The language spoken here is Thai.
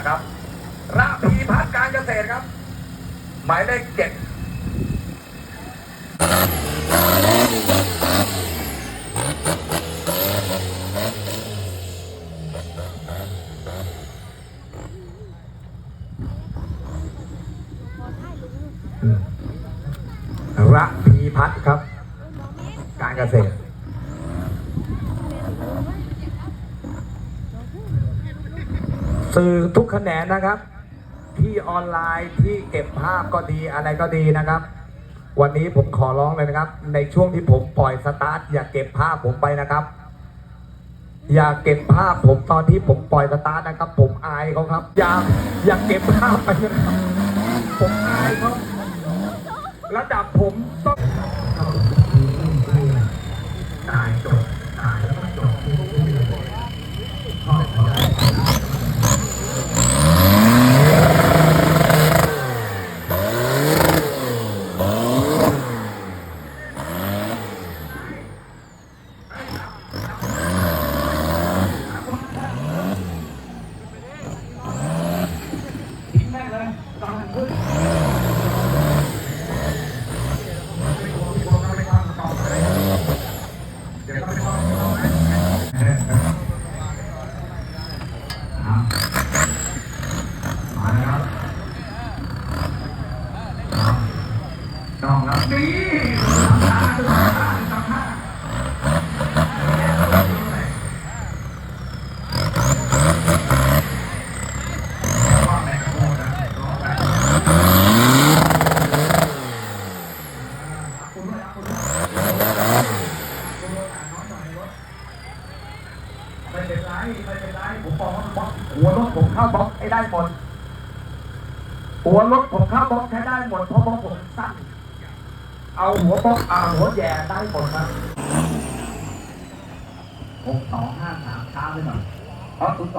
นะครับระพีพัฒน์การเกษตรครับ หมายเลขเจ็ดระพีพัฒน์ครับ การเกษตร สื่อทุกแขนงนะครับ ที่ออนไลน์ที่เก็บภาพก็ดีอะไรก็ดีนะครับ วันนี้ผมขอร้องเลยนะครับ ในช่วงที่ผมปล่อยสตาร์ทอย่าเก็บภาพผมไปนะครับ อย่าเก็บภาพผมตอนที่ผมปล่อยสตาร์ทนะครับ ผมอายเขาครับ อย่าอย่าเก็บภาพไปนะครับผมอายเขาระดับผมตองตายจบตายแล้วก็จบพ่อขอ ทิ้งแม่งเลยตอนขึ้นไม่กลัวไม่กลัวก็ไม่ต้องต่อไปเดี๋ยวก็ไม่ต้องต่อไป เอามาแล้วครับต้องรับนี่ทำท่าทำท่าทำท่าว่าแม่งโง่นะร้องได้คุณด้วยคุณด้วยคุณด้วยอ่านน้อยหน่อยในรถ ไม่เป็นไรไม่เป็นไรผมบอกว่าบล็อกหัวรถผมเข้าบล็อกให้ได้หมดหัวรถผมเข้าบล็อกใช้ได้หมดเพราะบล็อกผมสั้นเอาหัวบล็อกเอาหัวแย่ได้หมดครับหกสองห้าสามช้าไปหน่อยเพราะคุณสอง